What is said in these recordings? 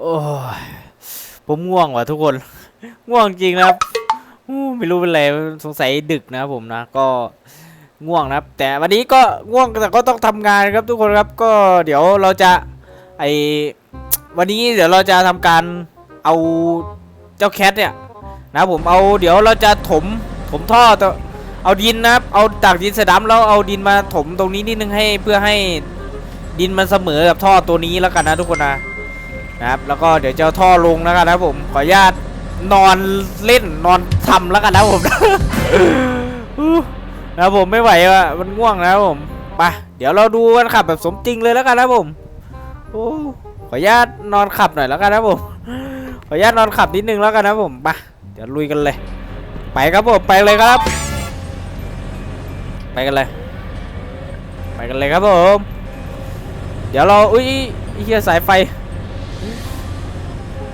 โอ้ยผมง่วงว่ะทุกคน ง่วงจริงนะครับไม่รู้เป็นไรสงสัยดึกนะครับผมนะก็ง่วงนะครับ แต่วันนี้ก็ง่วงแต่ก็ต้องทำงานครับทุกคนครับก็เดี๋ยวเราจะไอวันนี้เดี๋ยวเราจะทำการเอาเจ้าแคทเนี่ยนะผมเอาเดี๋ยวเราจะถมถมท่อตัวเอาดินนะครับเอาตักดินสดำแล้วเอาดินมาถมตรงนี้นิดนึงให้เพื่อให้ดินมันเสมอกับท่อตัวนี้แล้วกันนะทุกคนนะ นะครับ แล้วก็เดี๋ยวจะเอาท่อลงแล้วกันนะผม ขออนุญาตนอนเล่นนอนทำแล้วกันนะผมนะผมไม่ไหวว่ะมันง่วงนะผมไปเดี๋ยวเราดูกันขับแบบสมจริงเลยแล้วกันนะผมโอ้ขออนุญาตนอนขับหน่อยแล้วกันนะผมขออนุญาตนอนขับนิดนึงแล้วกันนะผมไปเดี๋ยวลุยกันเลย ไปครับผมไปเลยครับ ไปกันเลย ไปกันเลยครับผม เดี๋ยวเราอุ้ยอ้เฮียสายไฟ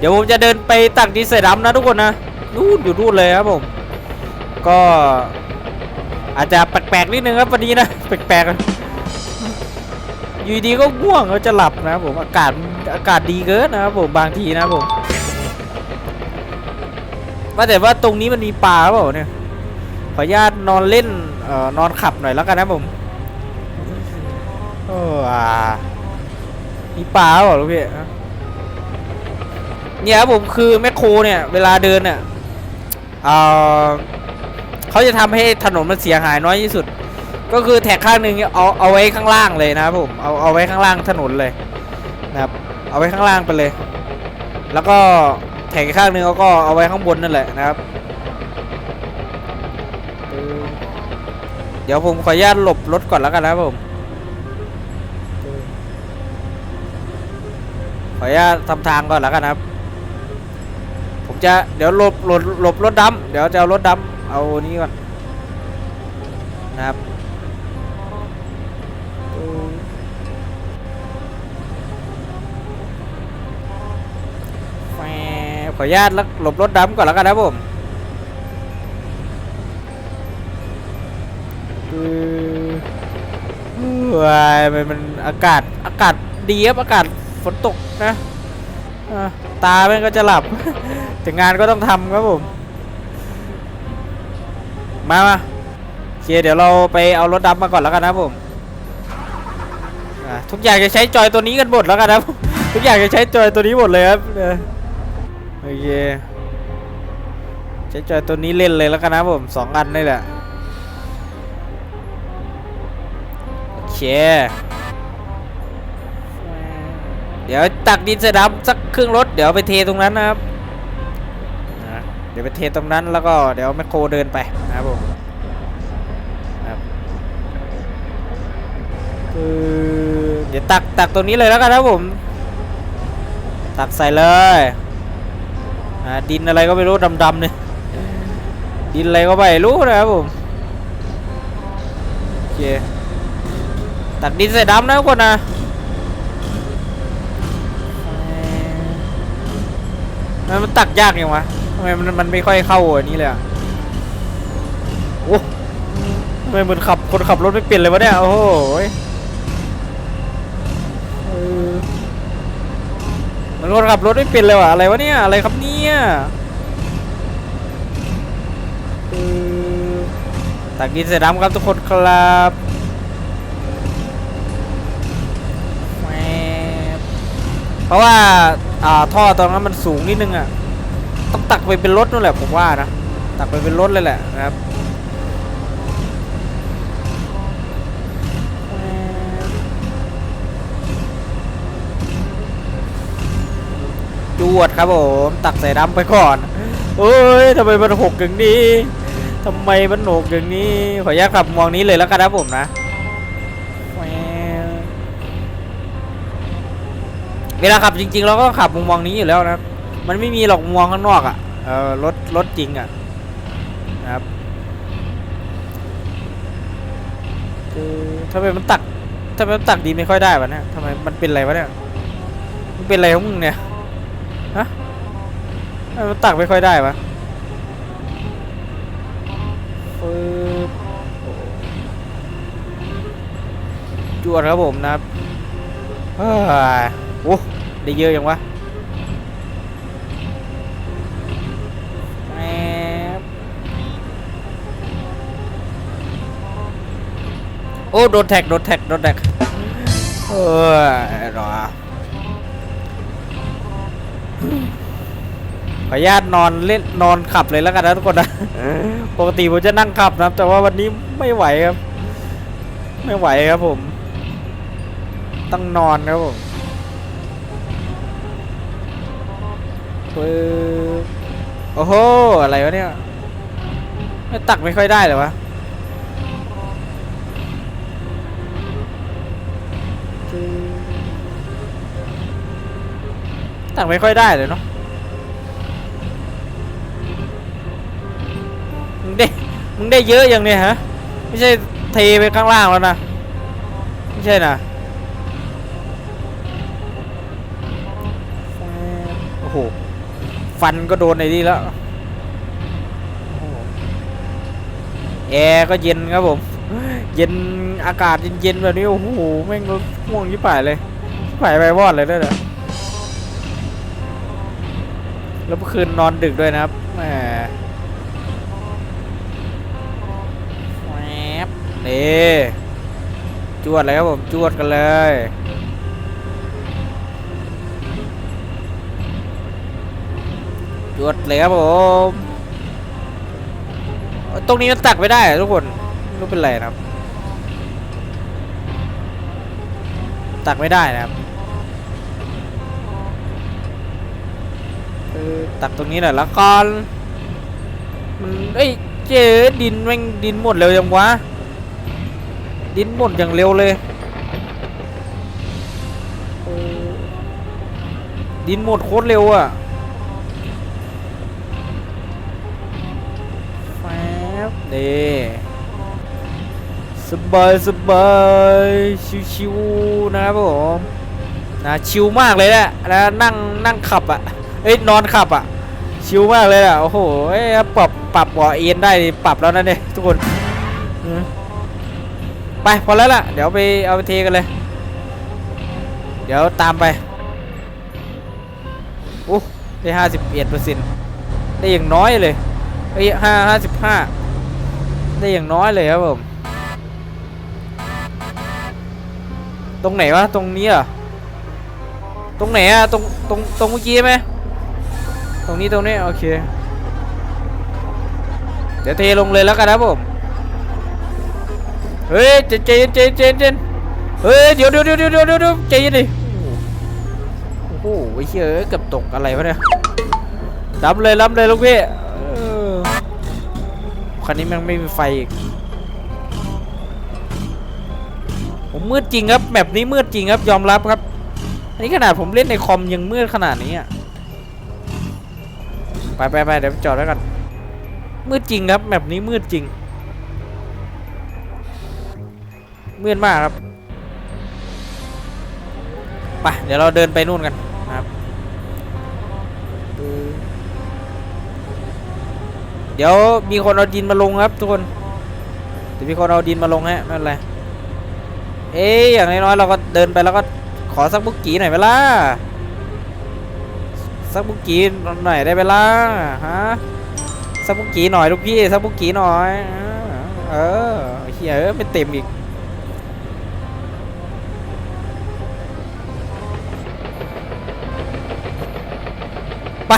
เดี๋ยวผมจะเดินไปตักดินใส่ดำนะทุกคนนะนู่นอยู่นู่นเลยครับผม ก็อาจจะแปลกๆนิดนึงครับวันนี้นะแปลกๆอยู่ดีก็ง่วงก็จะหลับนะครับผมอากาศอากาศดีเกินนะครับผมบางทีนะครับผมว่าแต่ว่าตรงนี้มันมีปลาเปล่าเนี่ยขออนุญาตนอนเล่นเอ่อนอนขับหน่อยแล้วกันนะผมโอ้อามีปลาเปล่าลูกพี่ เนี่ยครับผมคือแมคโครเนี่ย เวลาเดินเนี่ยเเขาจะทำให้ถนนมันเสียหายน้อยที่สุด ก็คือแท็กข้างหนึ่งเอาเอาไว้ข้างล่างเลยนะครับผมเอาเอาไว้ข้างล่างถนนเลยนะครับเอาไว้ข้างล่างไปเลย แล้วก็แท็กข้างหนึ่งเขาก็เอาไว้ข้างบนนั่นแหละนะครับ เดี๋ยวผมขออนุญาตหลบรถก่อนแล้วกันนะครับผมขออนุญาตทำทางก่อนแล้วกันนะครับ จะเดี๋ยวหลบหลบหลบรถดำเดี๋ยวจะเอารถดำเอานี้ก่อนนะครับแหมขออนุญาตหลบรถดำก่อนแล้วกันนะบผมอือว้ายมันมันอากาศอากาศดีครับอากาศฝนตกนะ อ่าตามันก็จะหลับ แต่งานก็ต้องทำครับผม มามาโอเคเดี๋ยวเราไปเอารถดำมาก่อนแล้วกันนะผมทุกอย่างจะใช้จอยตัวนี้กันหมดแล้วกันนะทุกอย่างจะใช้จอยตัวนี้หมดเลยครับโอเคใช้จอยตัวนี้เล่นเลยแล้วกันนะผมสองอันนี่แหละโอเค เดี๋ยวตักดินเสร็จครับสักครึ่งรถเดี๋ยวไปเทตรงนั้นนะครับนะเดี๋ยวไปเทตรงนั้นแล้วก็เดี๋ยวแมคโครเดินไปนะครับผมครับคือเดี๋ยวตักตักตรงนี้เลยแล้วกันนะผม ตักใส่เลยดินอะไรก็ไม่รู้ดำๆเนี่ยดินอะไรก็ไม่รู้นะครับผมโอเคตักดินใส่ดำนะทุกคนนะ มันมันตักยากยังวะทำไมมันมันไม่ค่อยเข้าอันนี้เลยอะโอ้ทำไมเหมันขับคนขับรถไม่เป็นเลยวะเนี่ย โอ้โหยเออมันคนขับรถไม่เป็นเลยวะอะไรวะเนี่ย อะไรครับเนี่ยเออตักดินใส่ดำครับทุกคนครับแหม เพราะว่าอ่าท่อตรงนั้นมันสูงนิดนึงอะต้องตักไปเป็นรถนู่นแหละผมว่านะตักไปเป็นรถเลยแหละนะครับจวดครับผมตักใส่ดำไปก่อนเอ้ยทำไมมันหกอย่างนี้ทำไมมันหกอย่างนี้ขออนุญาตขับมองนี้เลยแล้วกันนะผมนะ เวลาขับจริง ๆ เราก็ขับมุมมองนี้อยู่แล้วนะครับ มันไม่มีหรอกมุมมองข้างนอกอะ่ะเออรถรถจริงอะ่ะนะครับคือทำไมมันตักทำไมมันตักดีไม่ค่อยได้วะเนี่ยทำไมมันเป็นอะไรวะเนี่ยมันเป็นอะไรของมึงเนี่ยฮะทำไมมันตักไม่ค่อยได้วะจวดครับผมนะครับเฮ้ย โอ้ได้เยอะยังวะโอ้โดนแท็กโดนแท็กโดนแท็กเออรอขออนุญาตนอนเล่นนอนขับเลยแล้วกันนะทุกคนนะปกติผมจะนั่งขับนะแต่ว่าวันนี้ไม่ไหวครับ ไม่ไหวครับผม ต้องนอนครับผม ปึ๊บโอ้โห อะไรวะเนี่ย ตักไม่ค่อยได้เลยวะตักไม่ค่อยได้เลยเนาะมึงได้ มึงได้เยอะอย่างเนี้ยฮะ ไม่ใช่เทไปข้างล่างแล้วนะ ไม่ใช่นะ ฟันก็โดนไอ้นี่แล้วโอ้โหแอร์ก็เย็นครับผม เย็นอากาศเย็นๆแบบนี้โอ้โหแม่งง่วงยิ่งป่ายเลยป่ายไปวอดเลยด้วยนะแล้วเมื่อคืนนอนดึกด้วยนะครับแหมแหวบนี่จวดเลยครับผมจวดกันเลย วดเลยครับผม ตรงนี้มันตักไม่ได้ทุกคนไม่รู้เป็นไรนะครับ ตักไม่ได้นะครับตักตรงนี้หน่อยละกันมันเอ้ยเจ๊ดินแม่งดินหมดเร็วยังวะ ดินหมดอย่างเร็วเลย ดินหมดโคตรเร็วอะ นี่สบายสบายชิวๆนะครับผมนะชิวมากเลยแหละแล้วนั่งนั่งขับอะเอ้ยนอนขับอะชิวมากเลยอะโอ้โหเอ้ปรับปรับเบาเอ็นได้ปรับแล้วนะเนี่ยทุกคนไปพอแล้วล่ะเดี๋ยวไปเอาไปเทกันเลย เดี๋ยวตามไปโอ้ได้ห้าสิบเอ็ดเปอร์เซ็นต์ได้อย่างน้อยเลยเอ้ยห้าห้าสิบห้า ได้อย่างน้อยเลยครับผม ตรงไหนวะ ตรงนี้เหรอตรงไหนอะ ตรง ตรง ตรงเมื่อกี้ไหม ตรงนี้ ตรงนี้ โอเค เดี๋ยวเทลงเลยแล้วกันนะผม เฮ้ย เจนเจนเจนเจนเจนเฮ้ย เดี๋ยวเดี๋ยวเดี๋ยวเดี๋ยวเดี๋ยวเจเย็นดิโอ้โหไอ้เหี้ยเอ้ยเกือบตกอะไรวะเนี่ยรับเลยรับเลยลูกพี่ คันนี้มันไม่มีไฟอีกผมมืดจริงครับแบบนี้มืดจริงครับยอมรับครับ อันนี้ขนาดผมเล่นในคอมยังมืดขนาดนี้อะไปไปไปเดี๋ยวจอดไว้ก่อนมืดจริงครับแบบนี้มืดจริงมืดมากครับไปเดี๋ยวเราเดินไปนู่นกัน ดี๋ยวมีคนเอาดินมาลงครับทุกคนเดี๋ยวมีคนเอาดินมาลงฮะไม่เป็นไรเอ๊ะอย่างน้อยๆเราก็เดินไปแล้วก็ขอสักบุกกี้หน่อยเวลาสักบุกกี้หน่อยได้เวลาฮะสักบุกกี้หน่อยลูกพี่สักบุกกี้หน่อยเออเฮียเออไม่เต็มอีกไป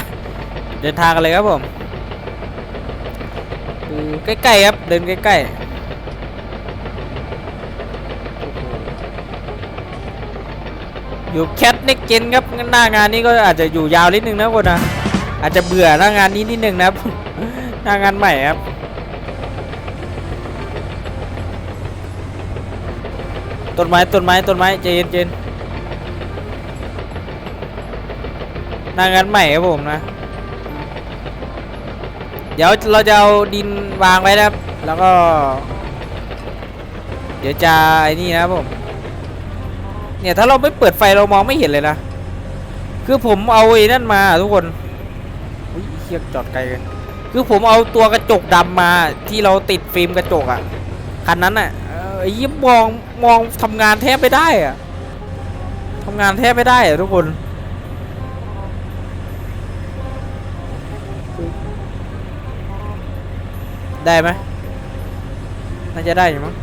เดินทางกันเลยครับผม ใกล้ๆครับ เดินใกล้ๆอยู่แคทเน็กเจนครับหน้างานนี้ก็อาจจะอยู่ยาวนิดนึงนะคนนะอาจจะเบื่อหน้างานนี้นิดนึงนะครับหน้างานใหม่ครับต้นไม้ต้นไม้ต้นไม้ใจนเจนหน้างานใหม่ครับผมนะ เดี๋ยวเราจะเอาดินวางไว้นะครับ แล้วก็ เดี๋ยวจะไอ้นี่นะผม เนี่ยถ้าเราไม่เปิดไฟเรามองไม่เห็นเลยนะ คือผมเอาไอ้นั่นมาทุกคนอุ้ยเฮียจอดไกลกัน คือผมเอาตัวกระจกดำมาที่เราติดฟิล์มกระจกอะ คันนั้นอะไอ้ยี่มองมองทำงานแทบไม่ได้อะทำงานแทบไม่ได้อะทุกคน ได้ไหมน่าจะได้อยู่มั้ง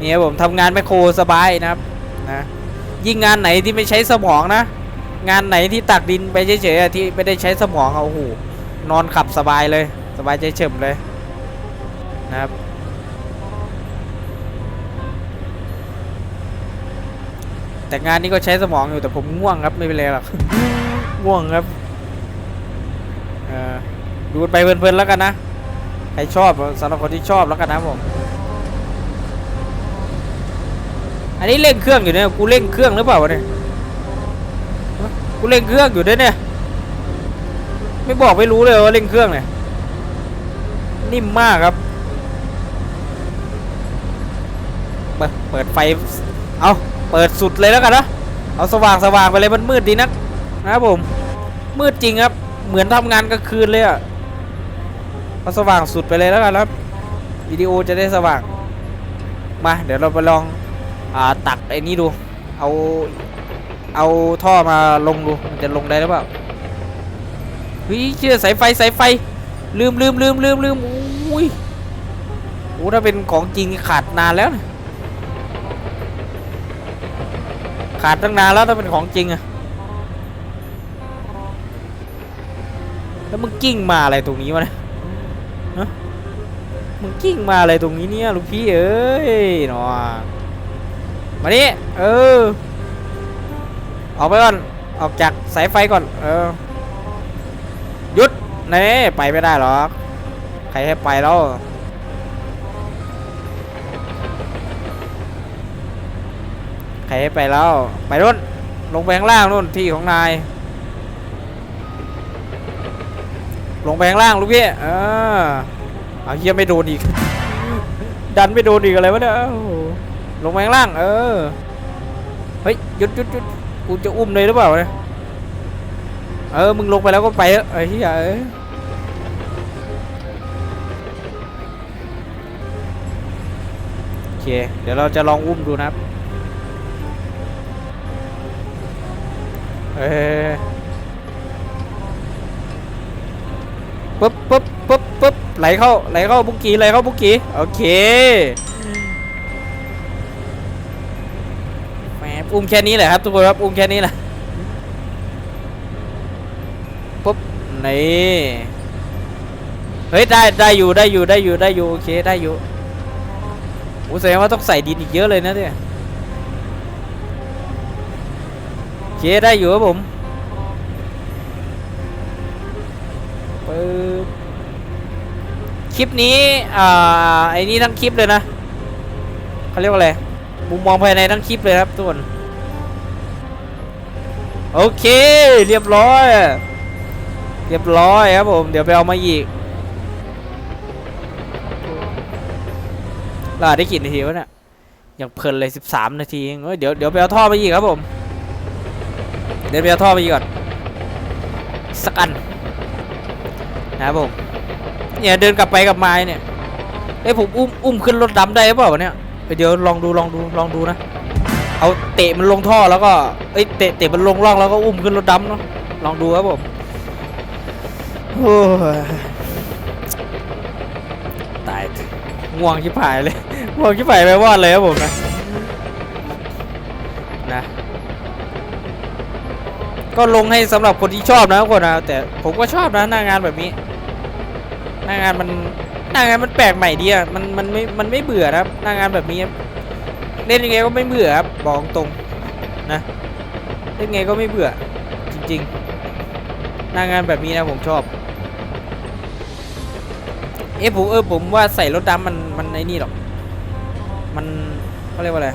นี่ยผมทำงานไมคโครสบายนะครับนะยิ่งงานไหนที่ไม่ใช้สมองนะ งานไหนที่ตักดินไปเฉยๆที่ไม่ได้ใช้สมองเอาหูนอนขับสบายเลย สบายใจเฉมเลยนะครับแต่งานนี้ก็ใช้สมองอยู่แต่ผมง่วงครับไม่เป็นไรหรอก ง่วงครับดูไปเพลินๆแล้วกันนะใครชอบสำหรับคนที่ชอบแล้วกันนะผมอันนี้เร่งเครื่องอยู่เนี่ยกูเร่งเครื่องหรือเปล่าวะเนี่ยกูเร่งเครื่องอยู่ด้วยเนี่ย ไม่บอกไม่รู้เลยว่าเร่งเครื่องเนี่ยนิ่มมากครับเปิดเปิดไฟเอาเปิดสุดเลยแล้วกันนะเอาสว่างสว่างไปเลยมันมืดดีนัก นะครับผม มืดจริงครับ เหมือนทำงานกลางคืนเลยอะเอาสว่างสุดไปเลยแล้วกันครับวิดีโอจะได้สว่าง มาเดี๋ยวเราไปลองอ่าตักไอ้นี้ดู เอาเอาท่อมาลงดูมันจะลงได้หรือเปล่าเฮ้ยเชื่อสายไฟสายไฟ ลืมลืมลืมลืมลืมอุ้ยโอ้ถ้าเป็นของจริงขาดนานแล้วนะขาดตั้งนานแล้วถ้าเป็นของจริงอะ แล้วมึงกิ้งมาอะไรตรงนี้วะเนี่ยฮะมึงกิ้งมาอะไรตรงนี้เนี่ยลูกพี่เอ้ยหนอมานี่เออ ออกไปก่อน ออกจากสายไฟก่อน เออ หยุดนี่ไปไม่ได้หรอก ใครให้ไปแล้ว ใครให้ไปแล้ว ไปนู่น ลงไปข้างล่างนู่นที่ของนาย ลงไปข้างล่างลูกพี่เออเอาเฮียไม่โดนอีก ดันไม่โดนอีกอะไรวะเนี่ยโอ้โหลงไปข้างล่าง เออ เฮ้ยหยุดหยุดหยุดกูจะอุ้มเลยหรือเปล่าเนี่ยเออ มึงลงไปแล้วก็ไปเถอะไอ้เหี้ยเอ้ยโอเค เดี๋ยวเราจะลองอุ้มดูนะครับ เออ ปึ๊บปึ๊บปึ๊บปึ๊บไหลเข้าไหลเข้าบุกี้ไหลเข้าบุกี้โอเคแหมอุ้มแค่นี้แหละครับทุกคนครับอุ้มแค่นี้แหละปุ๊บนี่เฮ้ยได้ได้อยู่ได้อยู่ได้อยู่ได้อยู่โอเคได้อยู่โอ้แสดงว่าต้องใส่ดินอีกเยอะเลยนะเนี่ยโอเคได้อยู่ครับผมปึ๊บ คลิปนี้อ่าไอ้นี่ทั้งคลิปเลยนะเขาเรียกว่าอะไรมุมมองภายในทั้งคลิปเลยครับทุกคนโอเค เรียบร้อย เรียบร้อยครับผม เดี๋ยวไปเอามาอีกลาได้กี่นาทีวะเนี่ยยังเพลินเลย 13 นาทีเอ้ยเดี๋ยวเดี๋ยวไปเอาท่อมาอีกครับผม เดี๋ยวไปเอาท่อมาอีกก่อนสักอัน นะครับผมเนี่ยเดินกลับไปกลับมาเนี่ยเอ้ยผมอุ้มอุ้มขึ้นรถดำได้หรือเปล่าวะเนี่ยเดี๋ยวลองดูลองดูลองดูนะ เอาเตะมันลงท่อแล้วก็เอ้ยเตะเตะมันลงร่องแล้วก็อุ้มขึ้นรถดำเนาะลองดูครับผมโอ้ตายง่วงชิบหายเลยง่วงชิบหายไปวอดเลยครับผมนะ ก็ลงให้สำหรับคนที่ชอบนะทุกคนนะแต่ผมก็ชอบนะหน้างานแบบนี้ หน้างานมันหน้างานมันแปลกใหม่ดีอะมันมันไม่มันไม่เบื่อนะครับหน้างานแบบนี้เล่นยังไงก็ไม่เบื่อครับบอกตรงนะเล่นไงก็ไม่เบื่อจริงๆหน้างานแบบนี้นะผมชอบเอ๊ะผมเออผมว่าใส่รถดำมันมันไอ้นี่หรอก มันเขาเรียกว่าอะไร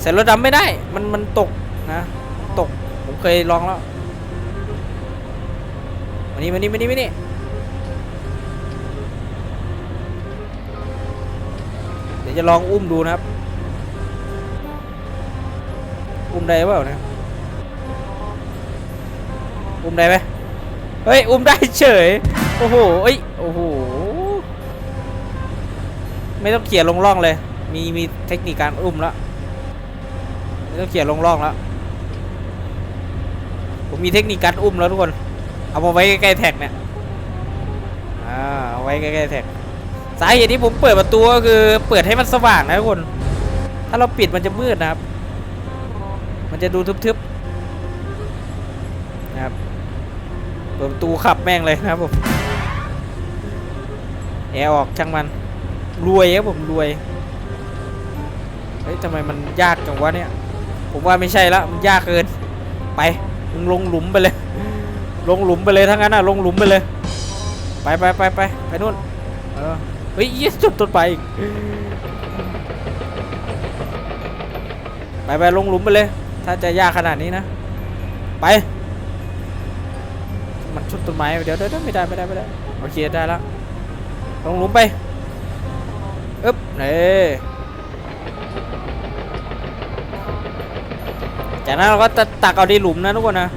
ใส่รถดำไม่ได้ มันมันตกนะ เคยลองแล้วมานี่มานี่มานี่มานี่เดี๋ยวจะลองอุ้มดูนะครับ อุ้มได้เปล่าเนะ อุ้มได้ไหมเฮ้ย อุ้มได้เฉย โอ้โหเอ้ย โอ้โห ไม่ต้องเขี่ยลงร่องเลย มีมีเทคนิคการอุ้มแล้วไม่ต้องเขี่ยลงร่องแล้ว ผมมีเทคนิคการอุ้มแล้วทุกคน เอามาไว้ใกล้ๆแท็กเนี่ยอ่าเอาไว้ใกล้ๆแท็กสาเหตุที่ผมเปิดประตูก็คือเปิดให้มันสว่างนะทุกคน ถ้าเราปิดมันจะมืดนะครับ มันจะดูทึบๆนะครับเปิดประตูขับแม่งเลยนะครับผมแอร์ออกช่างมันรวยครับผมรวยเฮ้ยทำไมมันยากจังวะเนี่ย ผมว่าไม่ใช่ละมันยากเกินไป มึงลงหลุมไปเลย ลงหลุมไปเลยทั้งนั้นอะลงหลุมไปเลย ไปไปไปไปไปนู่นเออเฮ้ยยี่จุดต้นไปอีกไปไปลงหลุมไปเลย ถ้าจะยากขนาดนี้นะ ไป มันชุดต้นไม้เดี๋ยวเดี๋ยวเดี๋ยวไม่ได้ไม่ได้ไม่ได้โอเคได้แล้วลงหลุมไป อึ๊บนี่ จากนั้นเราก็จะตักเอาในหลุมนะทุกคนนะ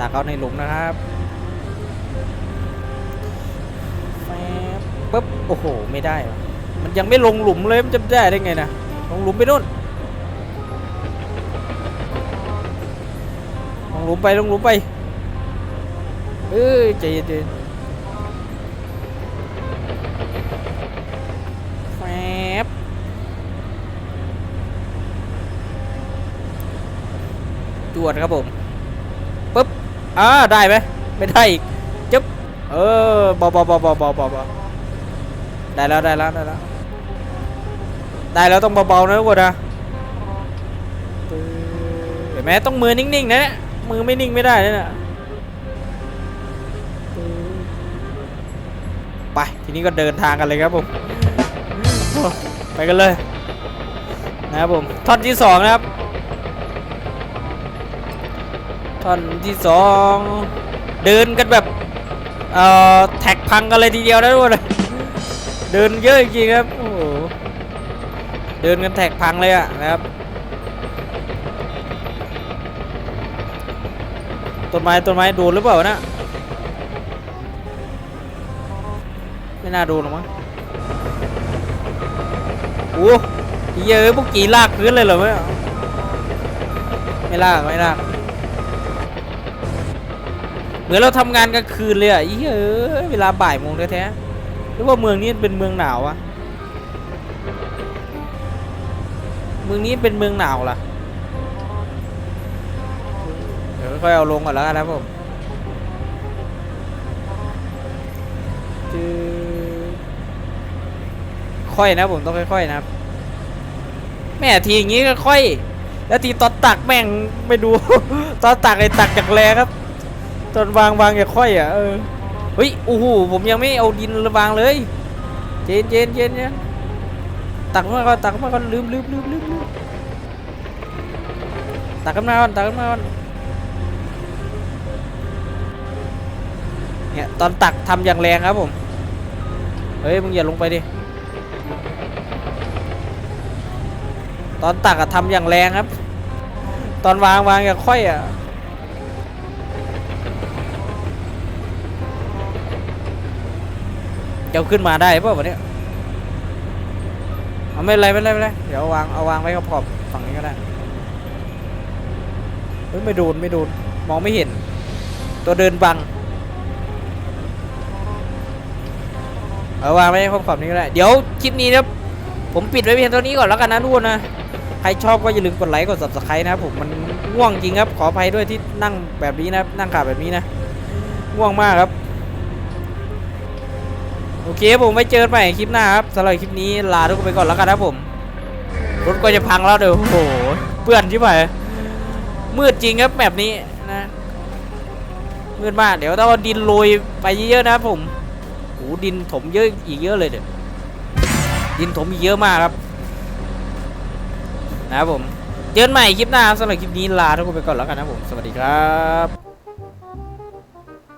ตักเอาในหลุมนะครับแฟบปึ๊บโอ้โหไม่ได้ มันยังไม่ลงหลุมเลยมันจะได้ได้ไงนะลงหลุมไปนู่นลงหลุมไปลงหลุมไปเอ้ยใจเย็น จวดครับผมปึ๊บอ่าได้ไหมไม่ได้อีกจึ๊บเออเบาเบาเบาเบาเบาเบาเบได้แล้วได้แล้วได้แล้วได้แล้วต้องเบาๆนะทุกคนนะเห็นไหมต้องมือนิ่งๆนะมือไม่นิ่งไม่ได้นะเนี่ยไปทีนี้ก็เดินทางกันเลยครับผมไปกันเลยนะครับผมท่อนที่สองนะครับ ท่อนที่สองเดินกันแบบเอ่อแท็กพังกันเลยทีเดียวนะทุกคนเดินเยอะจริงครับโอ้โหเดินกันแท็กพังเลยอะนะครับต้นไม้ต้นไม้โดนหรือเปล่านะไม่น่าโดนหรอกมั้งโอ้ยเยอะพวกกี่ลากพื้นเลยเหรอไม่ไม่ลากไม่ลาก มือนเราทำงานกลางคืนเลยอะอีเอ้ยเวลาบ่ายโมงแท้ๆหรือว่าเมืองนี้เป็นเมืองหนาวอะเมืองนี้เป็นเมืองหนาวล่ะเดี๋ยวค่อยเอาลงก่อนแล้วกันนะผมค่อยนะผมต้องค่อยๆนะครับแม่ทีอย่างงี้ก็ค่อย แล้วทีตอนตักแม่งไม่ดู ตอนตักไอ้ตักจากแรงครับ ตอนวางวางอย่าค่อยอะเออเฮ้ยโอ้โหผมยังไม่เอาดินวางเลย เจนเจนเจนเจนตักมาก่อนตักมาก่อนลืมลืมลืมลืมลืมตักกันมาก่อนตักกันมาก่อนเนี่ยตอนตักทำอย่างแรงครับผมเฮ้ยมึงอย่าลงไปดิตอนตักอะทำอย่างแรงครับ ตอนวางวางอย่าค่อยอะ จะขึ้นมาได้ป่ะวันนี้เอาไม่เป็นไรไม่เป็นไรไม่เป็นไรเดี๋ยวเอาวางเอาวางไว้ขอบๆฝั่งนี้ก็ได้เฮ้ยไม่โดนไม่โดนมองไม่เห็น ตัวเดินบังเอาวางไว้ขอบๆนี้ก็ได้เดี๋ยวคลิปนี้นะผมปิดไว้เพียงเท่านี้ก่อนแล้วกันนะทุกคนนะใครชอบก็อย่าลืมกดไลค์กด subscribe นะครับผมมันง่วงจริงครับขออภัยด้วยที่นั่งแบบนี้นะนั่งขาแบบนี้นะง่วงมากครับ โอเคผมไว้เจอกันใหม่คลิปหน้าครับสำหรับคลิปนี้ลาทุกคนไปก่อนแล้วกันนะผมรถก็จะพังแล้วเดี๋ยวโอ้โหเปื่อนชิบหายมืดจริงครับแบบนี้นะมืดมากเดี๋ยวต้องดินโรยไปเยอะๆนะผมโอ้โหดินถมเยอะอีกเยอะเลยเดี๋ยวดินถมอีกเยอะมากครับนะครับผมเจอกันใหม่คลิปหน้าครับสำหรับคลิปนี้ลาทุกคนไปก่อนแล้วกันนะผม สวัสดีครับ